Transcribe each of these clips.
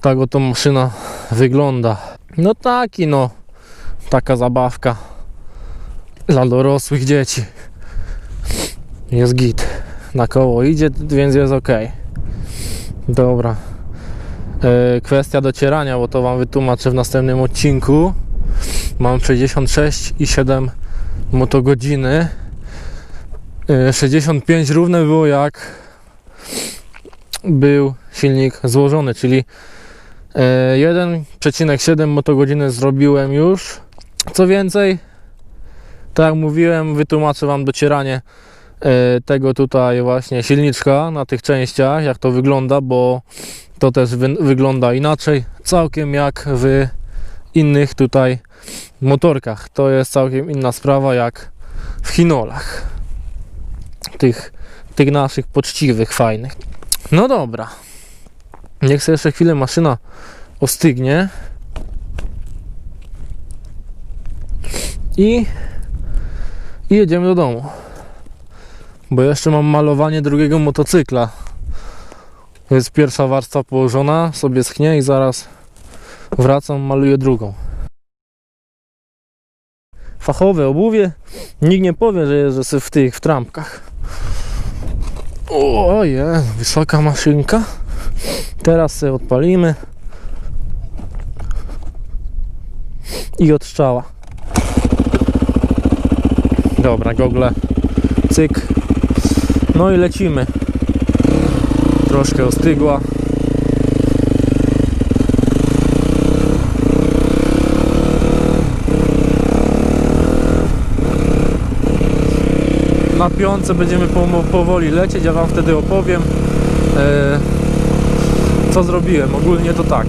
Tak oto maszyna wygląda. No taki no, taka zabawka dla dorosłych dzieci. Jest git. Na koło idzie, więc jest ok. Dobra. E, kwestia docierania, bo to Wam wytłumaczę w następnym odcinku. Mam 66,7 motogodziny. E, 65 równe było jak był silnik złożony, czyli e, 1,7 motogodziny zrobiłem już. Co więcej, tak jak mówiłem, wytłumaczę Wam docieranie e, tego tutaj właśnie silniczka na tych częściach, jak to wygląda, bo to też wy, wygląda inaczej, całkiem jak w innych tutaj motorkach. To jest całkiem inna sprawa jak w Hinolach. Tych, tych naszych poczciwych, fajnych. No dobra. Niech sobie jeszcze chwilę maszyna ostygnie. I, I jedziemy do domu. Bo jeszcze mam malowanie drugiego motocykla. Jest pierwsza warstwa położona, sobie schnie i zaraz wracam, maluję drugą. Fachowe obuwie. Nikt nie powie, że sobie w tych w trampkach. Oje, wysoka maszynka. Teraz sobie odpalimy. I odstrzała. Dobra, gogle. Cyk. No i lecimy. Troszkę ostygła. Na piątce będziemy powoli lecieć, ja Wam wtedy opowiem e, co zrobiłem. Ogólnie to tak.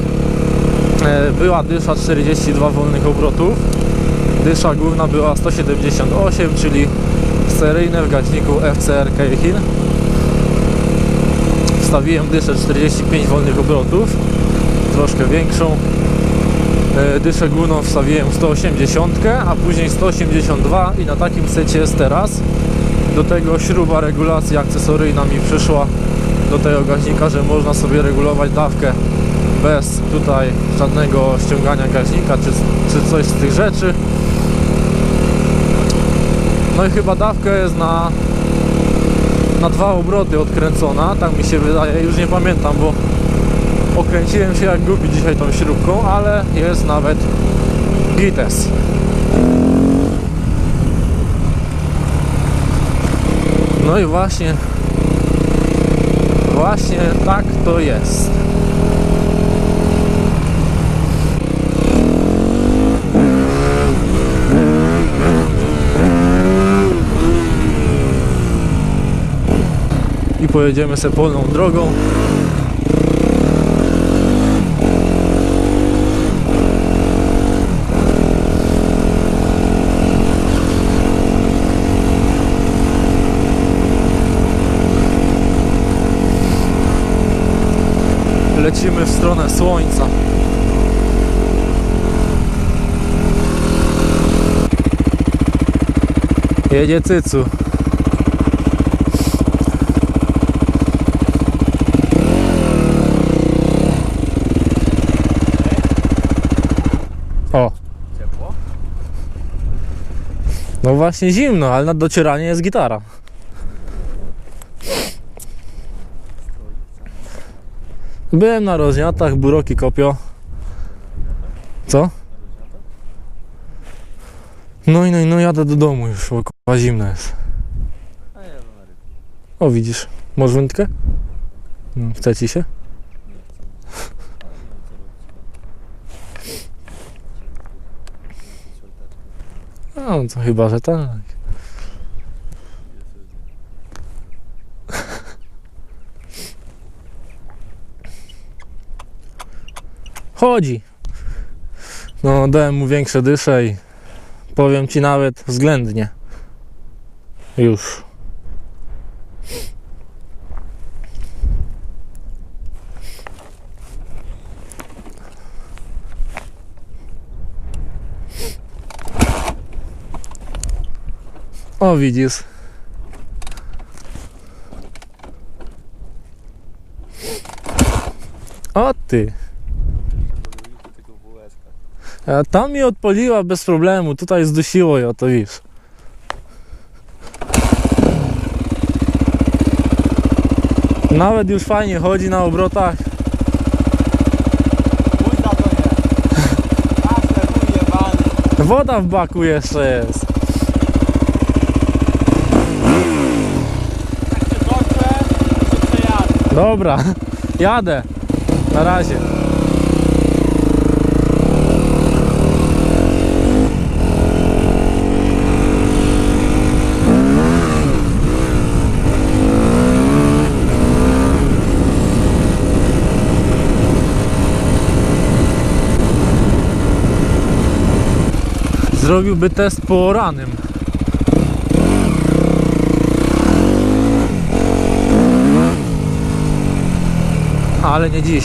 E, była dysza 42 wolnych obrotów. Dysza główna była 178, czyli seryjne w gaźniku FCR Keihin. Wstawiłem dyszę 45 wolnych obrotów, troszkę większą. E, Dyszę główną wstawiłem 180, a później 182 i na takim secie jest teraz. Do tego śruba regulacji akcesoryjna mi przyszła do tego gaźnika, że można sobie regulować dawkę bez tutaj żadnego ściągania gaźnika czy, czy coś z tych rzeczy. No i chyba dawka jest na, na dwa obroty odkręcona, tak mi się wydaje, już nie pamiętam, bo okręciłem się jak głupi dzisiaj tą śrubką, ale jest nawet gites. No i właśnie, właśnie tak to jest. I pojedziemy sobie polną drogą. Lecimy w stronę słońca. Jedzie cycu. O. Ciepło? No właśnie zimno, ale na docieranie jest gitara. Byłem na rozniatach, buroki kopio. Co? No i no, i no jadę do domu już, bo k***a zimno jest. O widzisz, masz wędkę? No, chce ci się? No to chyba, że tak. Chodzi. No, dałem mu większe dysze i powiem ci nawet względnie. Już. O, widzisz. O ty. A tam mi odpaliła bez problemu, tutaj zdusiło ją, to wiesz. Nawet już fajnie chodzi na obrotach. Woda w baku jeszcze jest. Dobra, jadę. Na razie. Zrobiłby test po ranym. Ale nie dziś.